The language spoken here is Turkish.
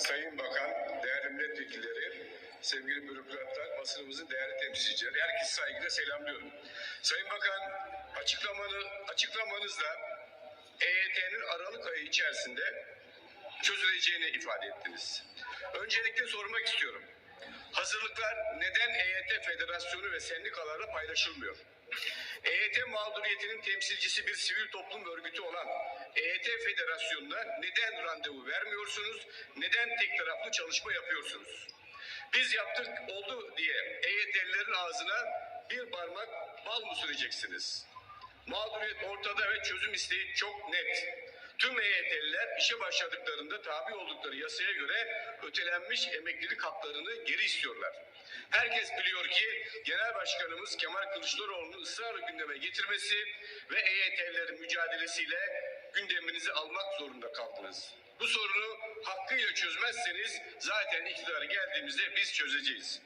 Sayın Bakan, değerli milletvekilleri, sevgili bürokratlar, basınımızın değerli temsilcileri, herkese saygıyla selamlıyorum. Sayın Bakan, açıklamanı, açıklamanızda EYT'nin Aralık ayı içerisinde çözüleceğini ifade ettiniz. Öncelikle sormak istiyorum. Hazırlıklar neden EYT Federasyonu ve sendikalarla paylaşılmıyor? EYT mağduriyetinin temsilcisi bir sivil toplum örgütü olan EYT Federasyonu'na neden randevu vermiyorsunuz? Neden tek taraflı çalışma yapıyorsunuz? Biz yaptık oldu diye EYT'lilerin ağzına bir parmak bal mı süreceksiniz? Mağduriyet ortada ve çözüm isteği çok net. Tüm EYT'liler işe başladıklarında tabi oldukları yasaya göre ötelenmiş emeklilik haklarını geri istiyorlar. Herkes biliyor ki Genel Başkanımız Kemal Kılıçdaroğlu'nun ısrarla gündeme getirmesi ve EYT'lilerin mücadelesiyle gündeminizi almak zorunda kaldınız. Bu sorunu hakkıyla çözmezseniz zaten iktidara geldiğimizde biz çözeceğiz.